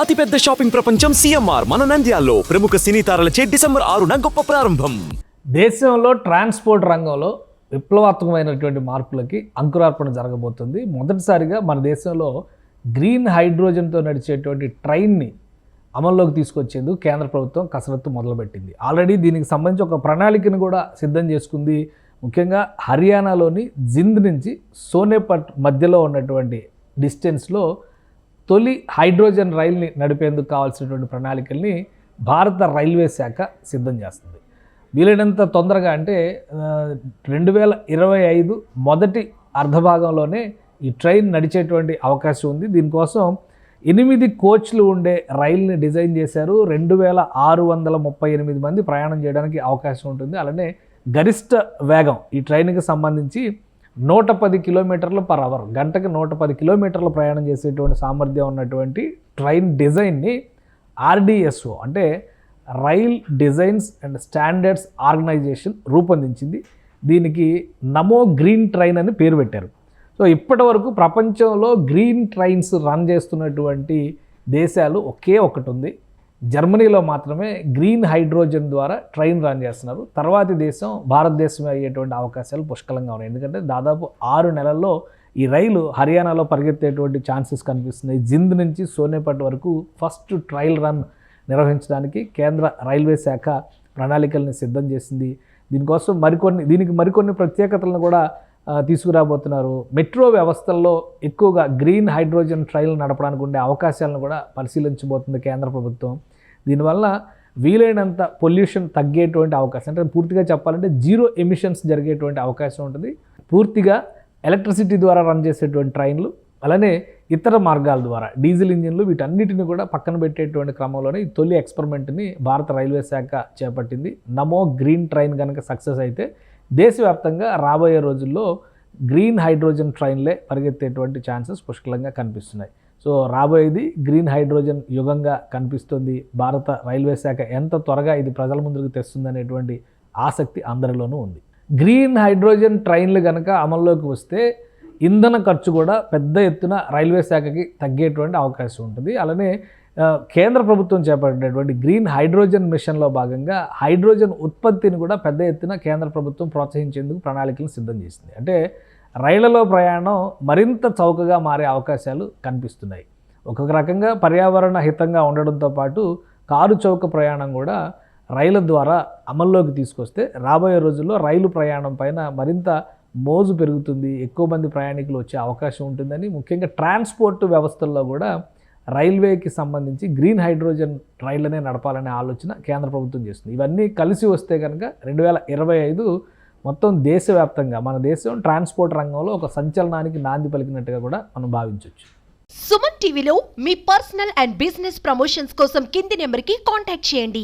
అతిపెద్ద షాపింగ్ ప్రపంచం సిఎంఆర్ మన నంద్యాల్లో ప్రముఖ సినీ తారలచే డిసెంబర్ ఆరున గొప్ప ప్రారంభం. దేశంలో ట్రాన్స్పోర్ట్ రంగంలో విప్లవాత్మకమైనటువంటి మార్పులకి అంకురార్పణ జరగబోతుంది. మొదటిసారిగా మన దేశంలో గ్రీన్ హైడ్రోజన్తో నడిచేటువంటి ట్రైన్ని అమల్లోకి తీసుకొచ్చేందుకు కేంద్ర ప్రభుత్వం కసరత్తు మొదలుపెట్టింది. ఆల్రెడీ దీనికి సంబంధించి ఒక ప్రణాళికను కూడా సిద్ధం చేసుకుంది. ముఖ్యంగా హర్యానాలోని జింద్ నుంచి సోనేపట్ మధ్యలో ఉన్నటువంటి డిస్టెన్స్లో తొలి హైడ్రోజన్ రైల్ని నడిపేందుకు కావాల్సినటువంటి ప్రణాళికల్ని భారత రైల్వే శాఖ సిద్ధం చేస్తుంది. వీలైనంత తొందరగా అంటే రెండు వేల ఇరవై ఐదు మొదటి అర్ధభాగంలోనే ఈ ట్రైన్ నడిచేటువంటి అవకాశం ఉంది. దీనికోసం ఎనిమిది కోచ్లు ఉండే రైల్ని డిజైన్ చేశారు. రెండు వేల ఆరు వందల ముప్పై ఎనిమిది మంది ప్రయాణం చేయడానికి అవకాశం ఉంటుంది. అలానే గరిష్ట వేగం ఈ ట్రైన్కి సంబంధించి నూట పది కిలోమీటర్లు పర్ అవర్. గంటకు నూట పది కిలోమీటర్లు ప్రయాణం చేసేటువంటి సామర్థ్యం ఉన్నటువంటి ట్రైన్ డిజైన్ని ఆర్డిఎస్ఓ అంటే rail designs and standards organisation రూపొందించింది. దీనికి నమో గ్రీన్ ట్రైన్ అని పేరు పెట్టారు. సో ఇప్పటి వరకు ప్రపంచంలో గ్రీన్ ట్రైన్స్ రన్ చేస్తున్నటువంటి దేశాలు ఒకే ఒకటి ఉంది. జర్మనీలో మాత్రమే గ్రీన్ హైడ్రోజన్ ద్వారా ట్రైన్ రన్ చేస్తున్నారు. తర్వాతి దేశం భారతదేశమే అయ్యేటువంటి అవకాశాలు పుష్కలంగా ఉన్నాయి. ఎందుకంటే దాదాపు ఆరు నెలల్లో ఈ రైలు హర్యానాలో పరిగెత్తేటువంటి ఛాన్సెస్ కనిపిస్తున్నాయి. జింద్ నుంచి సోనేపట్ వరకు ఫస్ట్ ట్రయల్ రన్ నిర్వహించడానికి కేంద్ర రైల్వే శాఖ ప్రణాళికల్ని సిద్ధం చేసింది. దీనికోసం మరికొన్ని దీనికి మరికొన్ని ప్రత్యేకతలను కూడా తీసుకురాబోతున్నారు. మెట్రో వ్యవస్థల్లో ఎక్కువగా గ్రీన్ హైడ్రోజన్ ట్రైల్ నడపడానికి ఉండే అవకాశాలను కూడా పరిశీలించబోతుంది కేంద్ర ప్రభుత్వం. దీనివల్ల వీలైనంత పొల్యూషన్ తగ్గేటువంటి అవకాశం అంటే పూర్తిగా చెప్పాలంటే జీరో ఎమిషన్స్ జరిగేటువంటి అవకాశం ఉంటుంది. పూర్తిగా ఎలక్ట్రిసిటీ ద్వారా రన్ చేసేటువంటి ట్రైన్లు అలానే ఇతర మార్గాల ద్వారా డీజిల్ ఇంజిన్లు వీటన్నిటిని కూడా పక్కన పెట్టేటువంటి క్రమంలోనే ఈ తొలి ఎక్స్పెరిమెంట్ని భారత రైల్వే శాఖ చేపట్టింది. నమో గ్రీన్ ట్రైన్ కనుక సక్సెస్ అయితే దేశవ్యాప్తంగా రాబోయే రోజుల్లో గ్రీన్ హైడ్రోజన్ ట్రైన్లే పరిగెత్తేటువంటి ఛాన్సెస్ పుష్కలంగా కనిపిస్తున్నాయి. సో రాబోయేది గ్రీన్ హైడ్రోజన్ యుగంగా కనిపిస్తుంది. భారత రైల్వే శాఖ ఎంత త్వరగా ఇది ప్రజల ముందుకు తెస్తుందనేటువంటి ఆసక్తి అందరిలోనూ ఉంది. గ్రీన్ హైడ్రోజన్ ట్రైన్లు కనుక అమల్లోకి వస్తే ఇంధన ఖర్చు కూడా పెద్ద ఎత్తున రైల్వే శాఖకి తగ్గేటువంటి అవకాశం ఉంటుంది. అలానే కేంద్ర ప్రభుత్వం చేపట్టినటువంటి గ్రీన్ హైడ్రోజన్ మిషన్లో భాగంగా హైడ్రోజన్ ఉత్పత్తిని కూడా పెద్ద ఎత్తున కేంద్ర ప్రభుత్వం ప్రోత్సహించేందుకు ప్రణాళికలు సిద్ధం చేసింది. అంటే రైళ్ళలో ప్రయాణం మరింత చౌకగా మారే అవకాశాలు కనిపిస్తున్నాయి. ఒక్కొక్క రకంగా పర్యావరణ హితంగా ఉండడంతో పాటు కారు చౌక ప్రయాణం కూడా రైళ్ళ ద్వారా అమల్లోకి తీసుకొస్తే రాబోయే రోజుల్లో రైలు ప్రయాణం పైన మరింత మోజు పెరుగుతుంది. ఎక్కువ మంది ప్రయాణికులు వచ్చే అవకాశం ఉంటుందని. ముఖ్యంగా ట్రాన్స్పోర్ట్ వ్యవస్థల్లో కూడా రైల్వేకి సంబంధించి గ్రీన్ హైడ్రోజన్ రైళ్ళనే నడపాలనే ఆలోచన కేంద్ర ప్రభుత్వం చేస్తుంది. ఇవన్నీ కలిసి వస్తే కనుక రెండు వేల ఇరవై ఐదు మొత్తం దేశవ్యాప్తంగా మన దేశం ట్రాన్స్పోర్ట్ రంగంలో ఒక సంచలనానికి నాంది పలికినట్టుగా కూడా మనం భావించవచ్చు సుమన్ టీవీలో మీ పర్సనల్ అండ్ బిజినెస్ ప్రమోషన్స్ కోసం కింది నెంబర్కి కాంటాక్ట్ చేయండి.